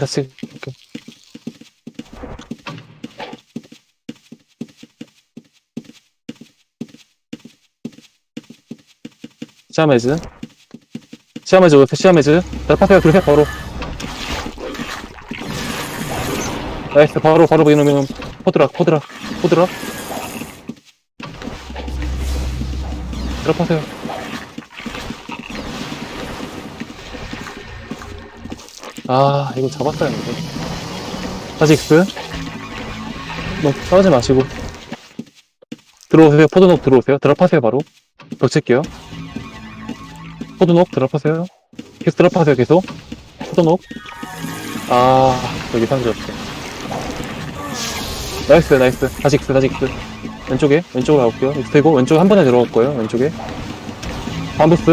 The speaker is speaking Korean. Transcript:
같이 오케이. 시아메즈. 시아메즈 오세요 시아메즈. 대파세요 그렇게 바로. 나이스 바로 바로 보이는 포드락 포드락 포드락 드랍하세요 아 이거 잡았어야 했는데 익스 너 싸우지 마시고. 들어오세요. 포드녹 들어오세요. 드랍하세요 바로. 벽 칠게요. 포드녹 드랍하세요. 계속 드랍하세요 계속. 포드녹 아 여기 상주였어. 나이스 나이스. 익스 다시 익스 왼쪽에 왼쪽으로 가볼게요. 익스이고 왼쪽에 한 번에 들어갈 거예요 왼쪽에. 반부스